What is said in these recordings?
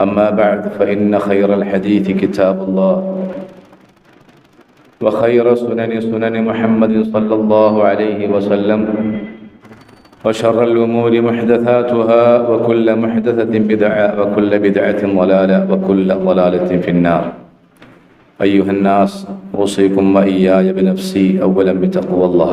أما بعد فإن خير الحديث كتاب الله وخير سنن سنن محمد صلى الله عليه وسلم وشر الأمور محدثاتها وكل محدثة بدعة وكل بدعة ضلالة وكل ضلالة في النار. أيها الناس أوصيكم وإياي بنفسي أولا بتقوى الله.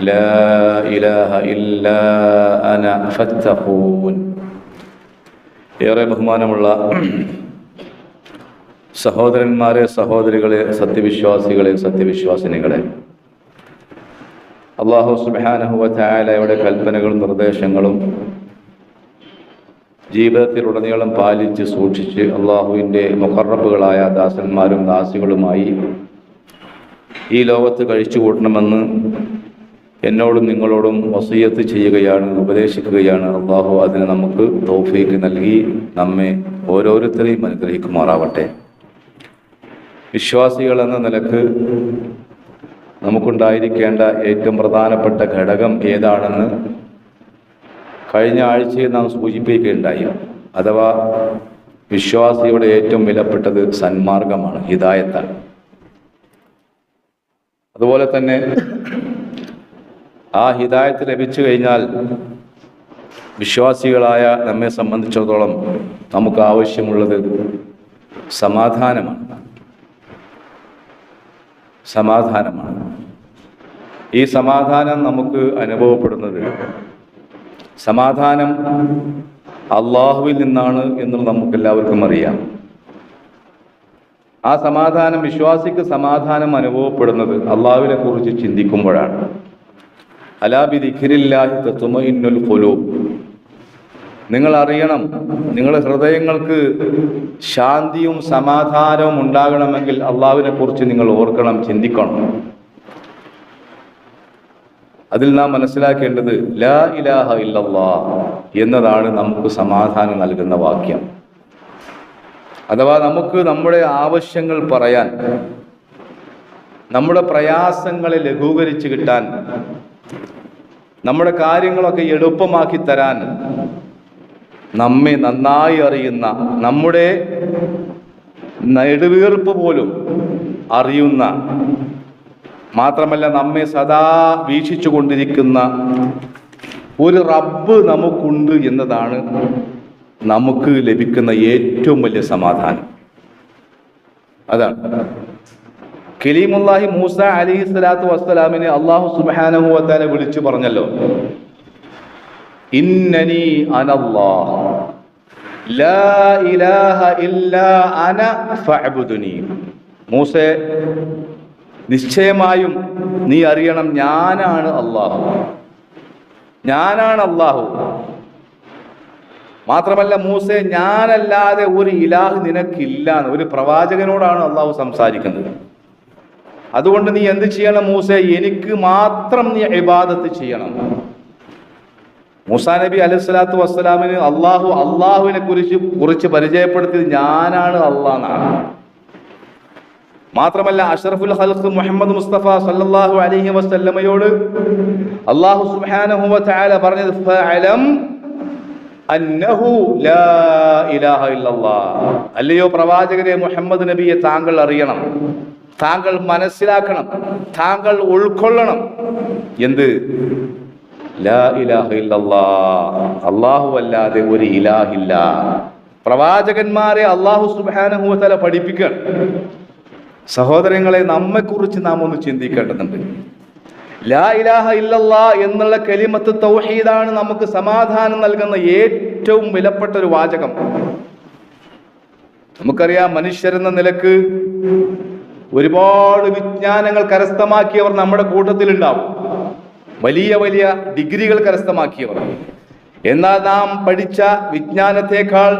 لا إله إلا أنا فاتقون ഏറെ ബഹുമാനമുള്ള സഹോദരന്മാരെ സഹോദരികളെ സത്യവിശ്വാസികളെ സത്യവിശ്വാസിനികളെ അള്ളാഹു സുബാനഹുവ ചായാലയുടെ കൽപ്പനകളും നിർദ്ദേശങ്ങളും ജീവിതത്തിലുടനീളം പാലിച്ച് സൂക്ഷിച്ച് അള്ളാഹുവിൻ്റെ മുഖറബുകളായ ദാസന്മാരും ദാസികളുമായി ഈ ലോകത്ത് കഴിച്ചു കൂട്ടണമെന്ന് എന്നോടും നിങ്ങളോടും വസീയത്ത് ചെയ്യുകയാണ് ഉപദേശിക്കുകയാണ്. അള്ളാഹു അതിന് നമുക്ക് തോഫീക്ക് നൽകി നമ്മെ ഓരോരുത്തരെയും അനുഗ്രഹിക്കുമാറാവട്ടെ. വിശ്വാസികൾ എന്ന നിലയ്ക്ക് നമുക്കുണ്ടായിരിക്കേണ്ട ഏറ്റവും പ്രധാനപ്പെട്ട ഘടകം ഏതാണെന്ന് കഴിഞ്ഞ ആഴ്ചയിൽ നാം സൂചിപ്പിക്കുകയുണ്ടായി. അഥവാ വിശ്വാസിയുടെ ഏറ്റവും വിലപ്പെട്ടത് സന്മാർഗമാണ് ഹിതായത്താണ് അതുപോലെ തന്നെ ആ ഹിദായത്ത് ലഭിച്ചു കഴിഞ്ഞാൽ വിശ്വാസികളായ നമ്മെ സംബന്ധിച്ചിടത്തോളം നമുക്ക് ആവശ്യമുള്ളത് സമാധാനമാണ്. സമാധാനമാണ്. ഈ സമാധാനം നമുക്ക് അനുഭവപ്പെടുന്നത് സമാധാനം അള്ളാഹുവിൽ നിന്നാണ് എന്നുള്ളത് നമുക്ക് എല്ലാവർക്കും അറിയാം. ആ സമാധാനം വിശ്വാസിക്ക് സമാധാനം അനുഭവപ്പെടുന്നത് അള്ളാഹുവിനെ കുറിച്ച് ചിന്തിക്കുമ്പോഴാണ്. ഖുലൂബ് നിങ്ങൾ അറിയണം നിങ്ങളുടെ ഹൃദയങ്ങൾക്ക് ശാന്തിയും സമാധാനവും ഉണ്ടാകണമെങ്കിൽ അള്ളാഹുവിനെ കുറിച്ച് നിങ്ങൾ ഓർക്കണം ചിന്തിക്കണം. അതിൽ നാം മനസ്സിലാക്കേണ്ടത് ലാ ഇലാഹ ഇല്ലല്ലാ എന്നതാണ് നമുക്ക് സമാധാനം നൽകുന്ന വാക്യം. അഥവാ നമുക്ക് നമ്മുടെ ആവശ്യങ്ങൾ പറയാൻ നമ്മുടെ പ്രയാസങ്ങളെ ലഘൂകരിച്ച് കിട്ടാൻ നമ്മുടെ കാര്യങ്ങളൊക്കെ എളുപ്പമാക്കി തരാൻ നമ്മെ നന്നായി അറിയുന്ന നമ്മുടെ നെടുവീർപ്പ് പോലും അറിയുന്ന മാത്രമല്ല നമ്മെ സദാ വീക്ഷിച്ചു കൊണ്ടിരിക്കുന്ന ഒരു റബ്ബ് നമുക്കുണ്ട് എന്നതാണ് നമുക്ക് ലഭിക്കുന്ന ഏറ്റവും വലിയ സമാധാനം. അതാണ്. കലീമുല്ലാഹി മൂസ അലി സ്വലാത്തു വസ്സലാമിനെ അള്ളാഹു സുബാനഹു വത്താനെ വിളിച്ചു പറഞ്ഞല്ലോ. ഇന്നനി അനല്ലാഹ്. ലാ ഇലാഹ ഇല്ലാ അന ഫഅബ്ദുനി. മൂസേ നിശ്ചയമായും നീ അറിയണം ഞാനാണ് അള്ളാഹു ഞാനാണ് അള്ളാഹു മാത്രമല്ല മൂസെ ഞാനല്ലാതെ ഒരു ഇലാഹ് നിനക്കില്ല ഒരു പ്രവാചകനോടാണ് അള്ളാഹു സംസാരിക്കുന്നത്. അതുകൊണ്ട് നീ എന്ത് ചെയ്യണം മൂസെ? എനിക്ക് മാത്രം നീ ഇബാദത്ത് ചെയ്യണം. മൂസാ നബി അലൈഹി സ്വലാത്തു വസ്സലാമിന് അള്ളാഹു അള്ളാഹുവിനെ കുറിച്ച് കുറിച്ച് പരിചയപ്പെടുത്തിയത് ഞാനാണ് അള്ളാഹ് എന്നാണ്. മാത്രമല്ല അഷറഫുൽ ഖൽഖ് മുഹമ്മദ് മുസ്തഫ സല്ലല്ലാഹു അലൈഹി വസല്ലമയോട് അള്ളാഹു സുബ്ഹാനഹു പറഞ്ഞത് ഫഅലം അന്നഹു ലാ ഇലാഹ അല്ലയോ പ്രവാചകരെ മുഹമ്മദ് നബിയെ താങ്കൾ അറിയണം. താങ്കൾ മനസ്സിലാക്കണം താങ്കൾ ഉൾക്കൊള്ളണം. എന്ത്? അല്ലാഹു അല്ലാതെ ഒരു ഇലാഹില്ല. പ്രവാചകന്മാരെ അള്ളാഹു തആല പഠിപ്പിക്കണം സഹോദരങ്ങളെ നമ്മെക്കുറിച്ച് നാം ഒന്ന് ചിന്തിക്കേണ്ടതുണ്ട്. ലാ ഇലാഹ ഇല്ലല്ലാ എന്നുള്ള കലിമത്ത് തൗഹീദാണ് നമുക്ക് സമാധാനം നൽകുന്ന ഏറ്റവും വിലപ്പെട്ട ഒരു വാചകം. നമുക്കറിയാം മനുഷ്യരെന്ന നിലയ്ക്ക് ഒരുപാട് വിജ്ഞാനങ്ങൾ കരസ്ഥമാക്കിയവർ നമ്മുടെ കൂട്ടത്തിൽ ഉണ്ടാവും വലിയ വലിയ ഡിഗ്രികൾ കരസ്ഥമാക്കിയവർ. എന്നാൽ നാം പഠിച്ച വിജ്ഞാനത്തെക്കാൾ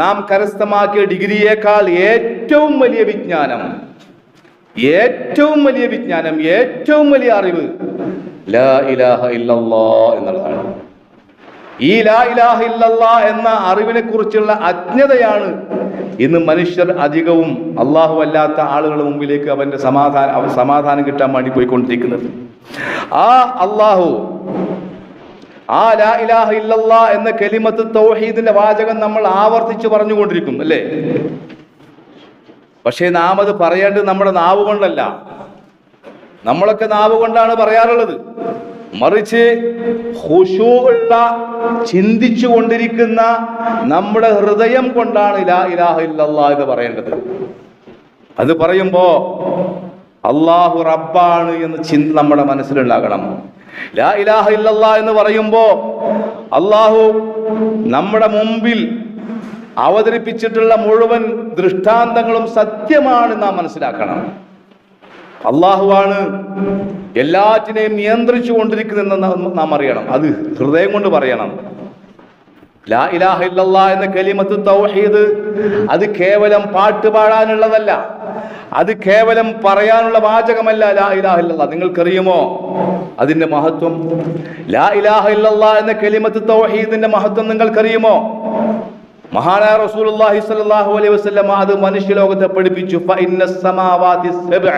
നാം കരസ്ഥമാക്കിയ ഡിഗ്രിയേക്കാൾ ഏറ്റവും വലിയ വിജ്ഞാനം ഏറ്റവും വലിയ വിജ്ഞാനം ഏറ്റവും വലിയ അറിവ് ലാ ഇലാഹ എന്നുള്ളതാണ്. ഈ ലാ ഇലാഹ എന്ന അറിവിനെ കുറിച്ചുള്ള അജ്ഞതയാണ് ഇന്ന് മനുഷ്യർ അധികവും അള്ളാഹു അല്ലാത്ത ആളുകളുടെ മുമ്പിലേക്ക് അവന്റെ സമാധാനം അവൻ സമാധാനം കിട്ടാൻ വേണ്ടി പോയിക്കൊണ്ടിരിക്കുന്നത്. ആ അള്ളാഹു ആ ലാ ഇലാഹ ഇല്ല എന്ന കെലിമത്ത് തൗഹീദിന്റെ വാചകം നമ്മൾ ആവർത്തിച്ച് പറഞ്ഞുകൊണ്ടിരിക്കും അല്ലേ? പക്ഷേ നാം അത് പറയേണ്ടത് നമ്മുടെ നാവ് കൊണ്ടല്ല നമ്മളൊക്കെ നാവ് കൊണ്ടാണ് പറയാറുള്ളത്. മറിച്ച് ഹുഷൂള്ള ചിന്തിച്ചു കൊണ്ടിരിക്കുന്ന നമ്മുടെ ഹൃദയം കൊണ്ടാണ് ലാ ഇലാഹ ഇല്ലല്ലാ എന്ന് പറയേണ്ടത്. അത് പറയുമ്പോ അള്ളാഹു റബ്ബാണ് എന്ന് ചിന്ത നമ്മുടെ മനസ്സിലുണ്ടാകണം. ലാ ഇലാഹ ഇല്ലല്ലാ എന്ന് പറയുമ്പോ അള്ളാഹു നമ്മുടെ മുമ്പിൽ അവതരിപ്പിച്ചിട്ടുള്ള മുഴുവൻ ദൃഷ്ടാന്തങ്ങളും സത്യമാണ് നാം മനസ്സിലാക്കണം. അള്ളാഹുവാണ് എല്ലാറ്റിനെയും നിയന്ത്രിച്ചു കൊണ്ടിരിക്കുന്നതെന്ന് നാം- അറിയണം. അത് ഹൃദയം കൊണ്ട് പറയണം. ലാ ഇലാഹ എന്ന കലിമത്ത് തൗഹീദ് അത് കേവലം പാട്ട് പാടാനുള്ളതല്ല. അത് കേവലം പറയാനുള്ള വാചകമല്ല ലാ ഇലാഹ ഇല്ലല്ലാ. നിങ്ങൾക്കറിയുമോ? അതിന്റെ മഹത്വം? ലാ ഇലാഹ ഇല്ലല്ലാ എന്ന കലിമത്ത് തൗഹീദിന്റെ മഹത്വം നിങ്ങൾക്കറിയുമോ? മഹാനായ റസൂലുള്ളാഹി സ്വല്ലല്ലാഹു അലൈഹി വസല്ലം അത് മനുഷ്യലോകത്തെ പഠിപ്പിച്ചു. ഫഇന്ന സമാവാതി സബ്അ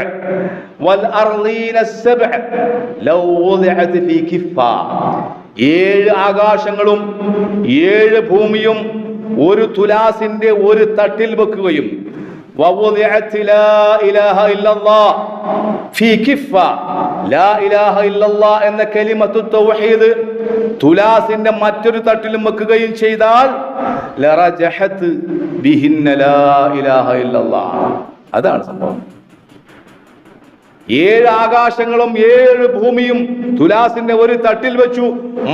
വൽ അർളീന സബ്അ ലൗ വുദിഅത് ഫീ കിഫ ഏഴ് ആകാശങ്ങളും ഏഴ് ഭൂമിയും ഒരു തുലാസിന്റെ ഒരു തട്ടിൽ വെക്കുകയും ووضعت لا إله إلا الله في كفة لا إله إلا الله എന്ന കലിമത്തു തൗഹീദ് തുലാസിന്റെ മറ്റൊരു തട്ടിലും വെക്കുകയും ചെയ്താൽ ലറജഹത്ത് ബിഹിന്ന ലാ ഇലാഹ ഇല്ലല്ലാഹ് അതാണ് സംഭവം ഏഴ് ആകാശങ്ങളും ഏഴ് ഭൂമിയും തുലാസിന്റെ ഒരു തട്ടിൽ വെച്ചു.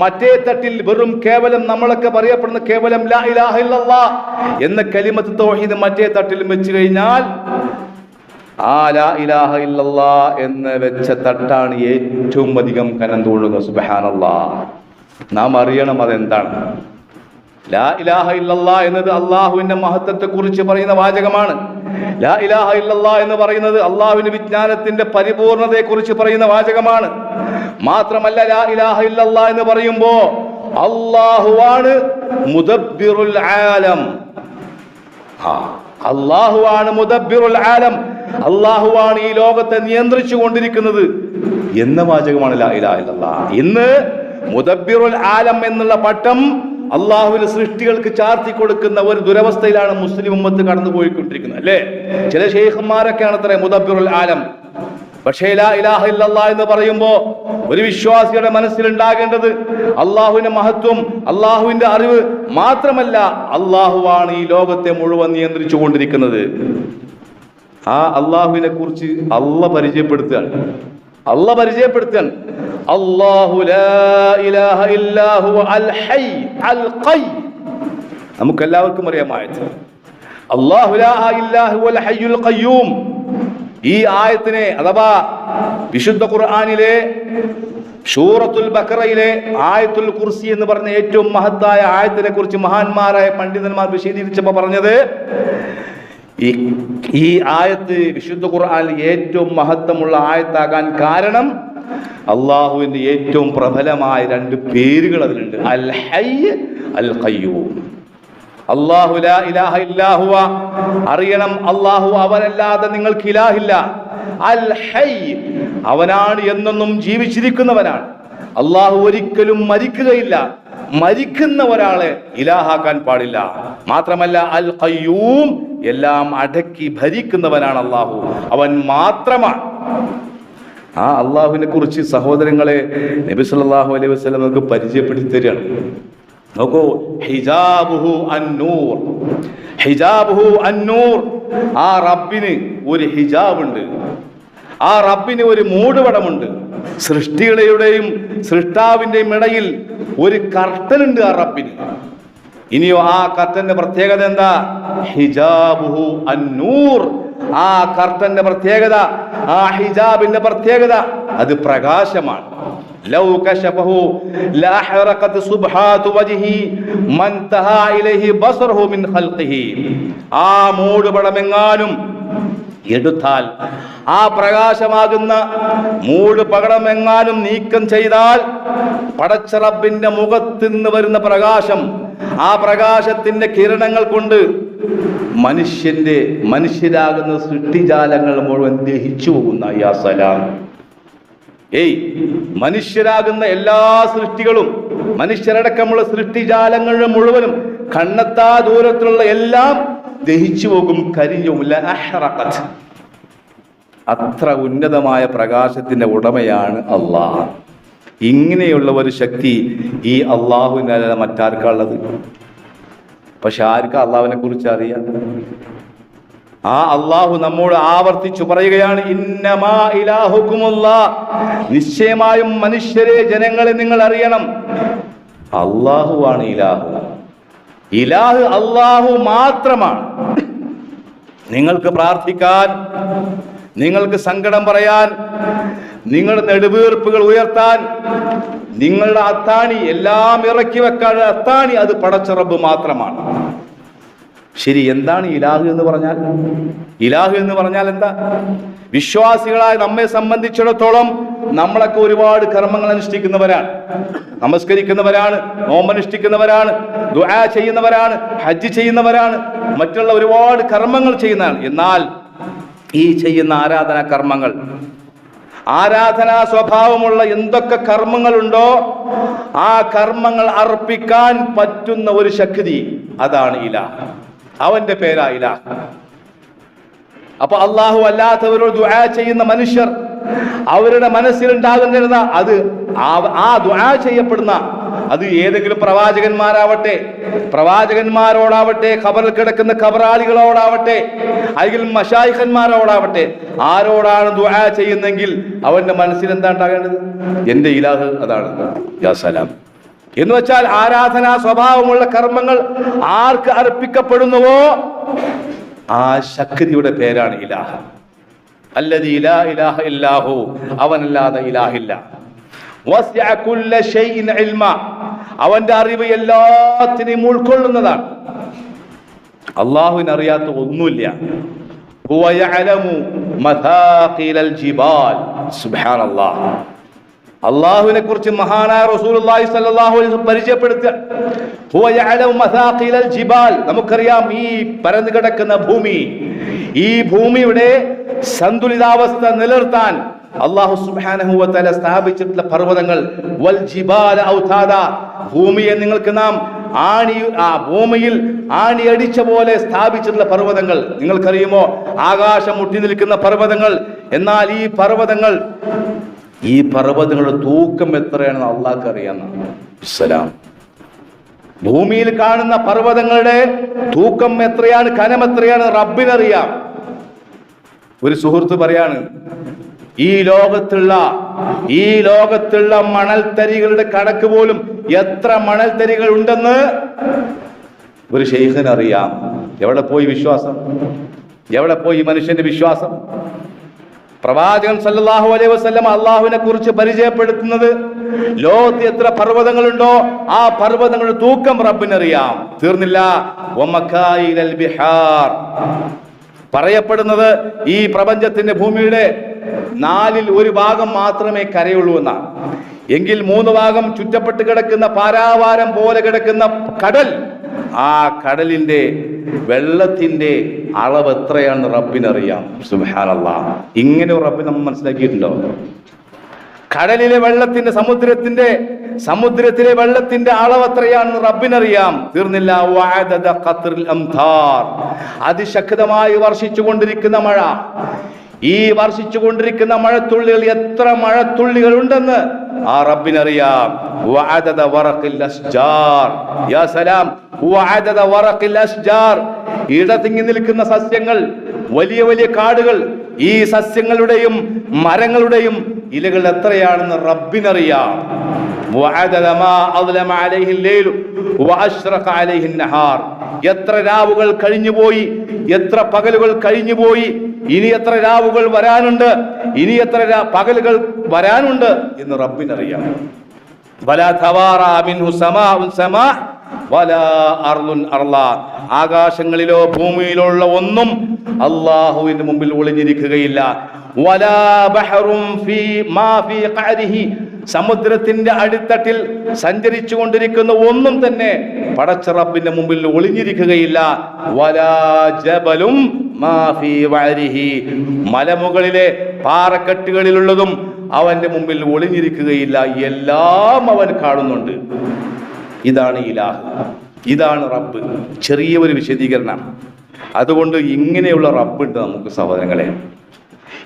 മറ്റേ തട്ടിൽ വെറും കേവലം നമ്മളൊക്കെ പറയപ്പെടുന്ന കേവലം ലാ ഇലാഹ എന്ന കലിമത്ത് തൗഹീദ് മറ്റേ തട്ടിലും വെച്ച് കഴിഞ്ഞാൽ ആ ലാ ഇലാഹ ഇല്ലല്ലാ എന്ന് വെച്ച തട്ടാണ് ഏറ്റവും അധികം കനം തോന്നുക സുബഹാനല്ലാ. നാം അറിയണം അതെന്താണ്? ലാ ഇലാഹ ഇല്ലല്ലാ എന്നത് അള്ളാഹുവിന്റെ മഹത്വത്തെ കുറിച്ച് പറയുന്ന വാചകമാണ്. ലാ ഇലാഹ ഇല്ലല്ലാ എന്ന് പറയുന്നത് അള്ളാഹുവിന്റെ വിജ്ഞാനത്തിന്റെ പരിപൂർണതയെ കുറിച്ച് പറയുന്ന വാചകമാണ്. മാത്രമല്ല ലാ ഇലാഹ ഇല്ലല്ലാ എന്ന് പറയുമ്പോ അള്ളാഹുവാണ് മുദബ്ബിറുൽ ആലം. അള്ളാഹുവാണ് മുദബ്ബിറുൽ ആലം. അള്ളാഹുവാണ് ഈ ലോകത്തെ നിയന്ത്രിച്ചു കൊണ്ടിരിക്കുന്നത്. എന്ന വാചകമാണ് ലാ ഇലാഹ ഇല്ലല്ലാ ഇന്ന് മുദബ്ബിറുൽ ആലം എന്നുള്ള പട്ടം അള്ളാഹുവിന് സൃഷ്ടികൾക്ക് ചാർത്തി കൊടുക്കുന്ന ഒരു ദുരവസ്ഥയിലാണ് മുസ്ലിം ഉമ്മത്ത് കടന്നു പോയിക്കൊണ്ടിരിക്കുന്നത് അല്ലേ? ചില ഷെയ്ഖന്മാരൊക്കെയാണ് അത്ര മുദബിറുൽ ആലം. പക്ഷേ ലാ ഇലാഹ ഇല്ലല്ലാ എന്ന് പറയുമ്പോ ഒരു വിശ്വാസിയുടെ മനസ്സിലുണ്ടാകേണ്ടത് അള്ളാഹുവിന്റെ മഹത്വം അള്ളാഹുവിന്റെ അറിവ് മാത്രമല്ല അള്ളാഹുവാണ് ഈ ലോകത്തെ മുഴുവൻ നിയന്ത്രിച്ചു കൊണ്ടിരിക്കുന്നത് ആ അള്ളാഹുവിനെ കുറിച്ച് അള്ള പരിചയപ്പെടുത്തുകയാണ്. അള്ള ഖയ്യ് നമുക്കെല്ലാവർക്കും അറിയാം ആയത് അല്ലാഹു ലാ ഇല്ലാ ഹുവൽ ഹയ്യുൽ ഖയ്യൂം. ഈ ആയത്തിനെ അഥവാ വിശുദ്ധ ഖുർആനിലെ ഷൂറത്തുൽ ബക്കറയിലെ ആയത്തുൽ കുർസി എന്ന് പറഞ്ഞ ഏറ്റവും മഹത്തായ ആയത്തിനെ കുറിച്ച് മഹാന്മാരായ പണ്ഡിതന്മാർ വിശദീകരിച്ചപ്പോൾ പറഞ്ഞത് ഈ ഈ ആയത്ത് വിശുദ്ധ ഖുർആനിൽ ഏറ്റവും മഹത്വമുള്ള ആയത്താകാൻ കാരണം അള്ളാഹുവിന്റെ ഏറ്റവും പ്രബലമായ രണ്ട് പേരുകൾ അതിലുണ്ട്. അൽ ഹയ്യ് അൽ ഖയ്യൂം അള്ളാഹു ഇലാഹ ഇല്ലാഹുവ അറിയണം അള്ളാഹു അവനല്ലാതെ നിങ്ങൾക്ക് ഇലാഹില്ല. അൽ ഹൈ അവനാണ് എന്നൊന്നും ജീവിച്ചിരിക്കുന്നവനാണ്. അള്ളാഹു ഒരിക്കലും മരിക്കുകയില്ല. മരിക്കുന്ന ഒരാളെ ഇലാഹാക്കാൻ പാടില്ല. മാത്രമല്ല അൽ ഖയ്യൂം എല്ലാം അടക്കി ഭരിക്കുന്നവനാണ് അള്ളാഹു. അവൻ മാത്രമാണ്. ആ അള്ളാഹുവിനെ കുറിച്ച് സഹോദരങ്ങളെ നബി സല്ലല്ലാഹു അലൈഹി വസ്ലം നമുക്ക് പരിചയപ്പെടുത്തി തരികയാണ്. നോക്കൂ ഹിജാബുഹു അന്നൂർ. ഹിജാബുഹു അന്നൂർ. ആ റബ്ബിന് ഒരു ഹിജാബുണ്ട്. ആ റബ്ബിന് ഒരു മൂടുപടമുണ്ട്. സൃഷ്ടികളുടെയും സൃഷ്ടാവിന്റെയും ഇടയിൽ ഒരു കർട്ടനുണ്ട് ആ റബ്ബിന്. ഇനിയോ ആ കർട്ടന്റെ പ്രത്യേകത എന്താ? ഹിജാബുഹു അന്നൂർ. ആ കർട്ടന്റെ പ്രത്യേകത ആ ഹിജാബിന്റെ പ്രത്യേകത അത് പ്രകാശമാണ്. ലൗ കശഫഹു ഇലൈഹി മിൻ ഖൽഖിഹി. ആ മൂടുപടമെങ്ങാനും എടുത്താൽ ആ പ്രകാശമാകുന്ന മൂട് പകടമെങ്ങാനും നീക്കം ചെയ്താൽ പടച്ചറബിന്റെ മുഖത്ത് നിന്ന് വരുന്ന പ്രകാശം ആ പ്രകാശത്തിന്റെ കിരണങ്ങൾ കൊണ്ട് മനുഷ്യന്റെ മനുഷ്യരാകുന്ന സൃഷ്ടിജാലങ്ങൾ മുഴുവൻ ദഹിച്ചു പോകുന്ന യാ ഏയ് മനുഷ്യരാകുന്ന എല്ലാ സൃഷ്ടികളും മനുഷ്യരടക്കമുള്ള സൃഷ്ടിജാലങ്ങൾ മുഴുവനും കണ്ണത്താ ദൂരത്തിലുള്ള എല്ലാം ദഹിച്ചു പോകും കരിഞ്ഞു. അത്ര ഉന്നതമായ പ്രകാശത്തിന്റെ ഉടമയാണ് അള്ളാഹ്. ഇങ്ങനെയുള്ള ഒരു ശക്തി ഈ അള്ളാഹുവിനല്ല മറ്റാർക്കുള്ളത്? പക്ഷെ ആർക്ക് അള്ളാഹുവിനെ കുറിച്ച് അറിയാം? ആ അള്ളാഹു നമ്മോട് ആവർത്തിച്ചു പറയുകയാണ് നിശ്ചയമായും മനുഷ്യരെ ജനങ്ങളെ നിങ്ങൾ അറിയണം. അള്ളാഹുവാണ് ഇലാഹു. ഇലാഹ് അള്ളാഹു മാത്രമാണ്. നിങ്ങൾക്ക് പ്രാർത്ഥിക്കാൻ നിങ്ങൾക്ക് സങ്കടം പറയാൻ നിങ്ങളുടെ നെടുവീർപ്പുകൾ ഉയർത്താൻ നിങ്ങളുടെ അത്താണി എല്ലാം ഇറക്കി വെക്കാൻ അത്താണി അത് പടച്ചറബ് മാത്രമാണ്. ശരി എന്താണ് ഇലാഹ് എന്ന് പറഞ്ഞാൽ? ഇലാഹ് എന്ന് പറഞ്ഞാൽ എന്താ? വിശ്വാസികളായ നമ്മെ സംബന്ധിച്ചിടത്തോളം നമ്മളൊക്കെ ഒരുപാട് കർമ്മങ്ങൾ അനുഷ്ഠിക്കുന്നവരാണ്. നമസ്കരിക്കുന്നവരാണ് നോമ്പനുഷ്ഠിക്കുന്നവരാണ് ദുആ ചെയ്യുന്നവരാണ് ഹജ്ജ് ചെയ്യുന്നവരാണ്. മറ്റുള്ള ഒരുപാട് കർമ്മങ്ങൾ ചെയ്യുന്നതാണ്. എന്നാൽ ഈ ചെയ്യുന്ന ആരാധനാ കർമ്മങ്ങൾ? ആരാധനാ സ്വഭാവമുള്ള എന്തൊക്കെ കർമ്മങ്ങളുണ്ടോ ആ കർമ്മങ്ങൾ അർപ്പിക്കാൻ പറ്റുന്ന ഒരു ശക്തി അതാണ് ഇല. അവന്റെ പേരാ ഇലാഹ് അപ്പൊ അള്ളാഹു അല്ലാത്തവരോട് ദുആ ചെയ്യുന്ന മനുഷ്യർ അവരുടെ മനസ്സിലുണ്ടാകുന്നിരുന്ന അത് ആ- ദ്വാ ചെയ്യപ്പെടുന്ന അത് ഏതെങ്കിലും പ്രവാചകന്മാരാവട്ടെ പ്രവാചകന്മാരോടാവട്ടെ ഖബറിൽ കിടക്കുന്ന ഖബറാളികളോടാവട്ടെ അല്ലെങ്കിൽ മഷായിഖന്മാരോടാവട്ടെ ആരോടാണ് ദുആ ചെയ്യുന്നെങ്കിൽ അവന്റെ മനസ്സിൽ എന്താ ഉണ്ടാകേണ്ടത് എന്റെ ഇലാഹ് അതാണ്. യാ സലാം. എന്ന് വെച്ചാൽ ആരാധനാ സ്വഭാവമുള്ള കർമ്മങ്ങൾ ആർക്ക് അർപ്പിക്കപ്പെടുന്നുവോ? ആ ശക്തിയുടെ പേരാണ് ഇലാഹ. ഇലാഹ അവനല്ലാതെ ഇലാഹില്ല. അവന്റെ അറിവ് എല്ലാത്തിനെയും ഉൾക്കൊള്ളുന്നതാണ്. അള്ളാഹുവിന് അറിയാത്ത ഒന്നുമില്ല. അള്ളാഹുവിനെ കുറിച്ച് മഹാനായ മസാഖിലൽ ജിബാൽ. നമുക്കറിയാം ഈ പരന്നു കിടക്കുന്ന ഭൂമി. ഈ ഭൂമിയുടെ സന്തുലിതാവസ്ഥ നിലനിർത്താൻ അള്ളാഹു തആല സ്ഥാപിച്ചിട്ടുള്ള പർവതങ്ങൾ വൽ ജിബാല ഔതാദ. ഭൂമിയെ നിങ്ങൾക്ക് നാം ആണി ആ ഭൂമിയിൽ ആണി അടിച്ച പോലെ സ്ഥാപിച്ചിട്ടുള്ള പർവതങ്ങൾ. നിങ്ങൾക്കറിയുമോ? ആകാശം മുട്ടി നിൽക്കുന്ന പർവതങ്ങൾ. എന്നാൽ ഈ പർവതങ്ങൾ ഈ പർവതങ്ങളുടെ തൂക്കം എത്രയാണെന്ന് അള്ളാഹ്ക്ക് അറിയാം. ഭൂമിയിൽ കാണുന്ന പർവതങ്ങളുടെ തൂക്കം എത്രയാണ് കനം എത്രയാണ് റബ്ബിനറിയാം. ഒരു സുഹൃത്ത് പറയാണ് ഈ ലോകത്തുള്ള ഈ ലോകത്തുള്ള മണൽത്തരികളുടെ കണക്ക് പോലും എത്ര മണൽത്തരികൾ ഉണ്ടെന്ന് ഒരു ഷെയ്ഖിനറിയാം എവിടെ പോയി വിശ്വാസം? എവിടെ പോയി മനുഷ്യന്റെ വിശ്വാസം? പ്രവാചകൻ സല്ലാഹു അലൈഹി വസ്ലം അള്ളാഹുവിനെ കുറിച്ച് പരിചയപ്പെടുത്തുന്നത് ലോകത്ത് എത്ര പർവതങ്ങളുണ്ടോ ആ പർവതങ്ങളുടെ തൂക്കം റബ്ബിനറിയാം. തീർന്നില്ല. ബിഹാർ. പറയപ്പെടുന്നത് ഈ പ്രപഞ്ചത്തിന്റെ ഭൂമിയുടെ നാലിൽ ഒരു ഭാഗം മാത്രമേ കരയുള്ളൂ എന്നാണ്. എങ്കിൽ മൂന്ന് ഭാഗം ചുറ്റപ്പെട്ട് കിടക്കുന്ന പാരാവാരം പോലെ കിടക്കുന്ന കടൽ ആ കടലിന്റെ വെള്ളത്തിന്റെ അളവ് എത്രയാണെന്ന് റബ്ബിനറിയാം. സുബാനല്ല ഇങ്ങനെ ഒരു നമ്മൾ മനസ്സിലാക്കിയിട്ടുണ്ടോ? കടലിലെ വെള്ളത്തിന്റെ സമുദ്രത്തിന്റെ സമുദ്രത്തിലെ വെള്ളത്തിന്റെ അളവ് എത്രയാണെന്ന് റബ്ബിനറിയാം. തീർന്നില്ല. അതിശക്തമായി വർഷിച്ചുകൊണ്ടിരിക്കുന്ന മഴ. ഈ വർഷിച്ചുകൊണ്ടിരിക്കുന്ന മഴത്തുള്ളികൾ എത്ര മഴത്തുള്ളികൾ ഉണ്ടെന്ന് ആ റബ്ബിനറിയാം വഅദദ വറഖിൽ അസ്ജാർ യാ സലാം വഅദദ വറഖിൽ അസ്ജാർ ഇടതിങ്ങി നിൽക്കുന്ന സസ്യങ്ങൾ വലിയ വലിയ കാടുകൾ ഈ സസ്യങ്ങളുടെയും മരങ്ങളുടെയും ഇലകൾ എത്രയാണെന്ന് റബ്ബിനറിയാം وعدد ما أظلم عليه الليل وأشرق عليه النهار എത്ര രാവുകൾ കഴിഞ്ഞുപോയി എത്ര പകലുകൾ കഴിഞ്ഞുപോയി ഇനി എത്ര രാവുകൾ വരാനുണ്ട് ഇനി എത്ര പകലുകൾ വരാനുണ്ട് എന്ന് റബ്ബിനറിയാം. ആകാശങ്ങളിലോ ഭൂമിയിലോ ഉള്ള ഒന്നും അള്ളാഹുവിന്റെ മുമ്പിൽ ഒളിഞ്ഞിരിക്കുകയില്ല. സമുദ്രത്തിന്റെ അടിത്തട്ടിൽ സഞ്ചരിച്ചു കൊണ്ടിരിക്കുന്ന ഒന്നും തന്നെ പടച്ച റബ്ബിന്റെ മുമ്പിൽ ഒളിഞ്ഞിരിക്കുകയില്ല. വലാ ജബലും മാ ഫീ മലമുകളിലെ പാറക്കെട്ടുകളിലുള്ളതും അവന്റെ മുമ്പിൽ ഒളിഞ്ഞിരിക്കുകയില്ല. എല്ലാം അവൻ കാണുന്നുണ്ട്. ഇതാണ് ഇലാഹ്. ഇതാണ് റബ്ബ്. ചെറിയ ഒരു വിശദീകരണം. അതുകൊണ്ട് ഇങ്ങനെയുള്ള റബ്ബുണ്ട് നമുക്ക് സഹോദരങ്ങളെ.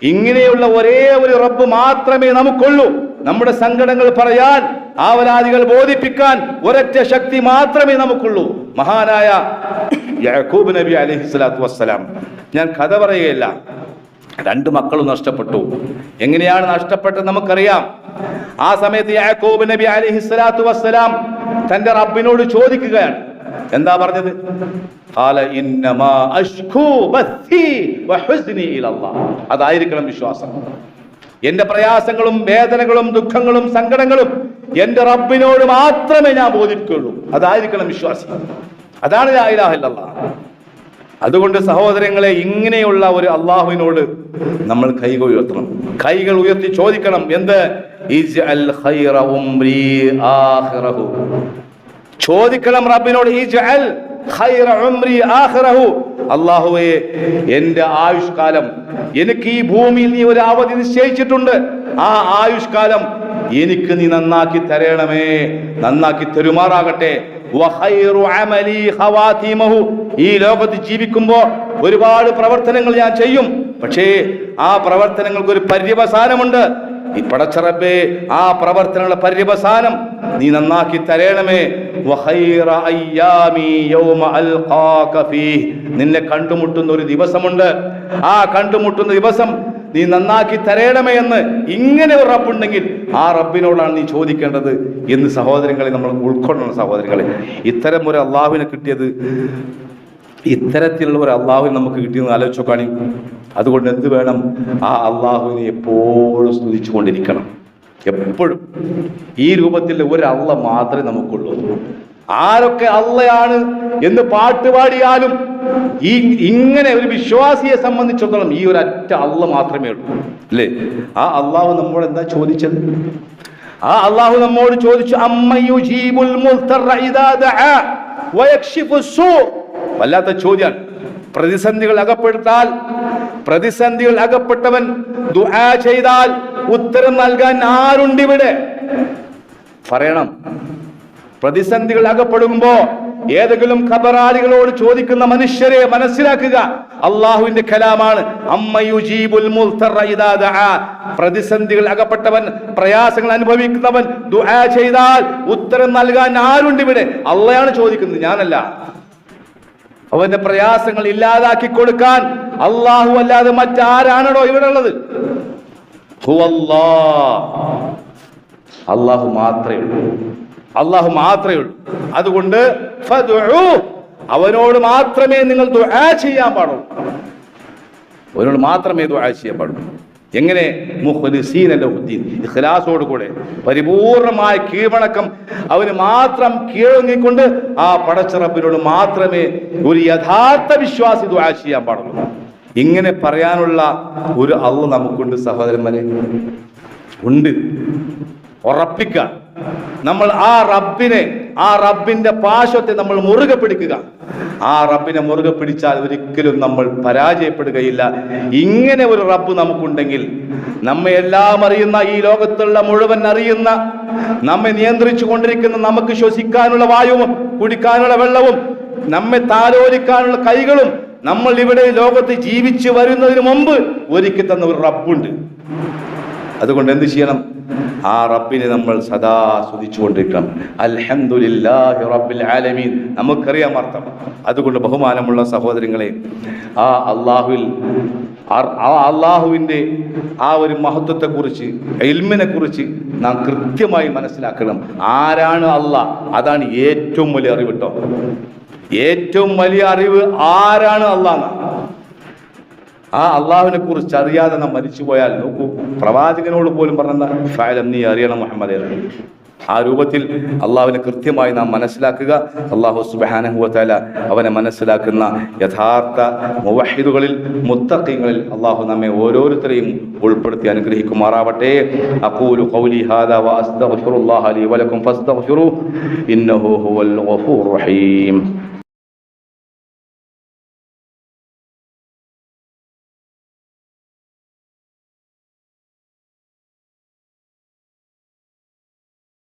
ഇങ്ങനെയുള്ള ഒരേ ഒരു റബ്ബ് മാത്രമേ നമുക്കുള്ളൂ. നമ്മുടെ സങ്കടങ്ങൾ പറയാൻ ആവലാദികൾ ബോധിപ്പിക്കാൻ ഒരൊറ്റ ശക്തി മാത്രമേ നമുക്കുള്ളൂ. മഹാനായ യാക്കൂബ് നബി അലഹി സ്വലാത്തു വസ്സലാം. ഞാൻ കഥ പറയുകയില്ല. രണ്ട് മക്കളും നഷ്ടപ്പെട്ടു. എങ്ങനെയാണ് നഷ്ടപ്പെട്ടത് നമുക്കറിയാം. ആ സമയത്ത് യാക്കൂബ് നബി അലഹി സ്വലാത്തു വസ്സലാം തന്റെ റബ്ബിനോട് ചോദിക്കുകയാണ്. എന്താ പറഞ്ഞത്? അതായിരിക്കണം വിശ്വാസം. എന്റെ പ്രയാസങ്ങളും വേദനകളും ദുഃഖങ്ങളും സങ്കടങ്ങളും എന്റെ റബ്ബിനോട് മാത്രമേ ഞാൻ ബോധിക്കുള്ളൂ അതായിരിക്കണം വിശ്വാസി. അതാണ് അതുകൊണ്ട് സഹോദരങ്ങളെ ഇങ്ങനെയുള്ള ഒരു അള്ളാഹുവിനോട് നമ്മൾ കൈകൾ ഉയർത്തണം. കൈകൾ ഉയർത്തി ചോദിക്കണം എന്ത്? ചോദിക്കണം റബ്ബിനോട് അല്ലാഹുവേ എന്റെ ആയുഷ്കാലം എനിക്ക് ഈ ഭൂമിയിൽ നീ ഒരു അവധി നിശ്ചയിച്ചിട്ടുണ്ട്. ആ ആയുഷ്കാലം എനിക്ക് നീ നന്നാക്കി തരണമേ നന്നാക്കി തരുമാറാകട്ടെ. ഈ ലോകത്ത് ജീവിക്കുമ്പോ ഒരുപാട് പ്രവർത്തനങ്ങൾ ഞാൻ ചെയ്യും. പക്ഷേ ആ പ്രവർത്തനങ്ങൾക്ക് ഒരു പര്യവസാനമുണ്ട്. ഈ പടച്ചറബേ ആ പ്രവർത്തനങ്ങളെ പര്യവസാനം നീ നന്നാക്കി തരേണമേ. നിന്നെ കണ്ടുമുട്ടുന്ന ഒരു ദിവസമുണ്ട്. ആ കണ്ടുമുട്ടുന്ന ദിവസം നീ നന്നാക്കി തരേണമേ എന്ന് ഇങ്ങനെ ഒരു റബ്ബുണ്ടെങ്കിൽ ആ റബ്ബിനോടാണ് നീ ചോദിക്കേണ്ടത് എന്ന് സഹോദരങ്ങളെ നമ്മൾ ഉൾക്കൊള്ളണം സഹോദരങ്ങളെ. ഇത്തരം ഒരു അള്ളാഹുവിനെ കിട്ടിയത് ഇത്തരത്തിലുള്ള ഒരു അള്ളാഹുവിനെ നമുക്ക് കിട്ടിയെന്ന് ആലോചിച്ചു കാണി അതുകൊണ്ട് എന്ത് വേണം? ആ അള്ളാഹുവിനെ എപ്പോഴും സ്തുതിച്ചുകൊണ്ടിരിക്കണം. എപ്പോഴും. ഈ രൂപത്തിൽ ഒരു അള്ള മാത്രമേ നമുക്കുള്ളൂ. ആരൊക്കെ അള്ളയാണ് എന്ന് പാട്ടുപാടിയാലും ഈ ഇങ്ങനെ ഒരു വിശ്വാസിയെ സംബന്ധിച്ചിടത്തോളം ഈ ഒരു അറ്റ അള്ള മാത്രമേ ഉള്ളൂ. അല്ലേ? ആ അള്ളാഹു നമ്മോട് എന്താ ചോദിച്ചത്? ആ അള്ളാഹു നമ്മോട് ചോദിച്ചു അമ്മയുജീബുൽ മുൽത്തറ വല്ലാത്ത ചോദ്യമാണ് പ്രതിസന്ധികൾ അകപ്പെടുത്താൽ പ്രതിസന്ധികൾ അകപ്പെട്ടവൻ ദുആ ചെയ്താൽ ഉത്തരം നൽകാൻ ആരുണ്ട് ഇവിടെ? പറയണം. പ്രതിസന്ധികൾ അകപ്പെടുമ്പോ ഏതെങ്കിലും ഖബറാളികളോട് ചോദിക്കുന്ന മനുഷ്യരെ മനസ്സിലാക്കുക. അള്ളാഹുവിന്റെ കലാമാണ്. പ്രതിസന്ധികൾ അകപ്പെട്ടവൻ പ്രയാസങ്ങൾ അനുഭവിക്കുന്നവൻ ദുആ ചെയ്താൽ ഉത്തരം നൽകാൻ ആരുണ്ട് ഇവിടെ? അള്ളയാണ് ചോദിക്കുന്നത് ഞാനല്ല. അവന്റെ പ്രയാസങ്ങൾ ഇല്ലാതാക്കി കൊടുക്കാൻ അള്ളാഹു അല്ലാതെ മറ്റാരാണോ ഇവിടെ ഉള്ളത് അള്ളാഹു മാത്രമേ ഉള്ളൂ. അള്ളാഹു മാത്രമേ ഉള്ളൂ. അതുകൊണ്ട്. അവനോട് മാത്രമേ നിങ്ങൾ ദുആ ചെയ്യാൻ പാടുള്ളൂ. അവനോട് മാത്രമേ ദുആ ചെയ്യാൻ പാടുള്ളൂ. എങ്ങനെ മുഖ്ലിസീന ലഹുദ്ദീൻ? ഇഖ്ലാസോട് കൂടെ പരിപൂർണമായ കീഴ്വണക്കം അവന് മാത്രം കീഴങ്ങിക്കൊണ്ട് ആ പടച്ചിറപ്പിനോട് മാത്രമേ ഒരു യഥാർത്ഥ വിശ്വാസി ദുആ ചെയ്യാൻ പാടുള്ളൂ. ഇങ്ങനെ പറയാനുള്ള ഒരു അള്ള നമുക്കുണ്ട് സഹോദരന്മാരെ. ഉണ്ട്. ഉറപ്പിക്കുക നമ്മൾ ആ റബ്ബിനെ ആ റബ്ബിന്റെ പാശത്തെ നമ്മൾ മുറുകെ പിടിക്കുക. ആ റബ്ബിനെ മുറുകെ പിടിച്ചാൽ ഒരിക്കലും നമ്മൾ പരാജയപ്പെടുകയില്ല. ഇങ്ങനെ ഒരു റബ്ബ് നമുക്കുണ്ടെങ്കിൽ നമ്മെ എല്ലാം അറിയുന്ന ഈ ലോകത്തുള്ള മുഴുവൻ അറിയുന്ന നമ്മെ നിയന്ത്രിച്ചു കൊണ്ടിരിക്കുന്ന നമുക്ക് ശ്വസിക്കാനുള്ള വായുവും കുടിക്കാനുള്ള വെള്ളവും നമ്മെ താലോലിക്കാനുള്ള കൈകളും നമ്മൾ ഇവിടെ ലോകത്ത് ജീവിച്ചു വരുന്നതിന് മുമ്പ് ഒരുക്കി തന്ന ഒരു റബ്ബുണ്ട്. അതുകൊണ്ട് എന്ത് ചെയ്യണം? ആ റബ്ബിനെ നമ്മൾ സദാ സ്തുതിച്ചുകൊണ്ടിരിക്കണം. അൽഹംദുലില്ലാഹി റബ്ബിൽ ആലമീൻ. നമുക്കറിയാം അർത്ഥം. അതുകൊണ്ട് ബഹുമാനമുള്ള സഹോദരങ്ങളെ ആ അള്ളാഹുവിൽ ആ- അള്ളാഹുവിന്റെ ആ ഒരു മഹത്വത്തെക്കുറിച്ച് ഇൽമിനെ കുറിച്ച് നാം കൃത്യമായി മനസ്സിലാക്കണം. ആരാണ് അള്ളാഹ്? അതാണ് ഏറ്റവും വലിയ അറിവ് കേട്ടോ. ഏറ്റവും വലിയ അറിവ് ആരാണ് അള്ളാഹ് ആ അള്ളാഹുവിനെ കുറിച്ച് അറിയാതെ നാം മരിച്ചുപോയാൽ നോക്കൂ. പ്രവാചകനോട് പോലും പറഞ്ഞ ഫാലം നീ അറിയണം മുഹമ്മദ് ആ രൂപത്തിൽ അള്ളാഹുവിനെ കൃത്യമായി നാം മനസ്സിലാക്കുക. അള്ളാഹു സുബാനഹുവല അവനെ മനസ്സിലാക്കുന്ന യഥാർത്ഥ മുവഹിദുകളിൽ മുത്തക്കിങ്ങളിൽ അള്ളാഹു നമ്മെ ഓരോരുത്തരെയും ഉൾപ്പെടുത്തി അനുഗ്രഹിക്കുമാറാവട്ടെ. അഖൂലു ഖൗലി ഹാദാ വലക്കും ഫസ്തഗ്ഫിറു. ഇന്നഹു ഹുവൽ റഹീം.